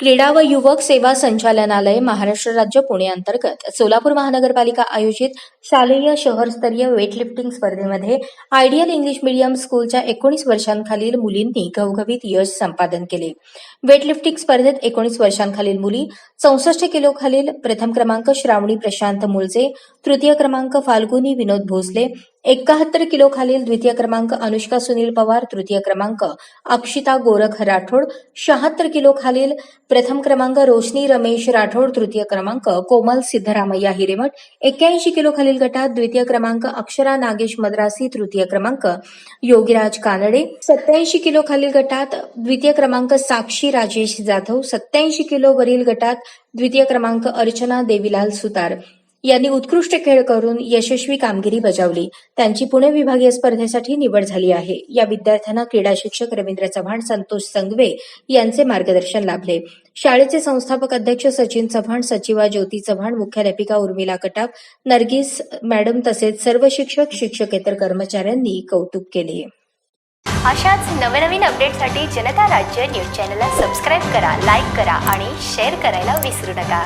क्रीडा व युवक सेवा संचालनालय महाराष्ट्र राज्य पुणे अंतर्गत. सोलापूर महानगरपालिका आयोजित शालेय शहरस्तरीय वेटलिफ्टिंग स्पर्धेमध्ये आयडियल इंग्लिश मीडियम स्कूलच्या एकोणीस वर्षांखालील मुलींनी घवघवीत यश संपादन केले. वेटलिफ्टिंग स्पर्धेत एकोणीस वर्षांखालील मुली चौसष्ट किलो खालील प्रथम क्रमांक श्रावणी प्रशांत मुळजे तृतीय क्रमांक फाल्गुनी विनोद भोसले एकाहत्तर किलो खालील द्वितीय क्रमांक अनुष्का सुनील पवार तृतीय क्रमांक अक्षिता गोरख राठोड शहात्तर किलो खालील प्रथम क्रमांक रोशनी रमेश राठोड तृतीय क्रमांक कोमल सिद्धरामय्या हिरेमठ एक्क्याऐंशी किलो खालील गटात द्वितीय क्रमांक अक्षरा नागेश मद्रासी तृतीय क्रमांक योगीराज कानडे सत्याऐंशी किलो खालील गटात द्वितीय क्रमांक साक्षी राजेश जाधव सत्याऐंशी किलो वरील गटात द्वितीय क्रमांक अर्चना देवीलाल सुतार. यांनी उत्कृष्ट खेळ करून यशस्वी कामगिरी बजावली. त्यांची पुणे विभागीय स्पर्धेसाठी निवड झाली आहे. या विद्यार्थ्यांना क्रीडा शिक्षक रवींद्र चव्हाण संतोष संगवे यांचे मार्गदर्शन लाभले. शाळेचे संस्थापक अध्यक्ष सचिन चव्हाण सचिवा ज्योती चव्हाण मुख्याध्यापिका उर्मिला कटाप नर्गिस मॅडम तसेच सर्व शिक्षक शिक्षकेतर कर्मचाऱ्यांनी कौतुक केले. अशाच नवनवीन अपडेटसाठी जनता राज्य न्यूज चॅनलला सबस्क्राईब करा लाईक करा आणि शेअर करायला विसरू नका.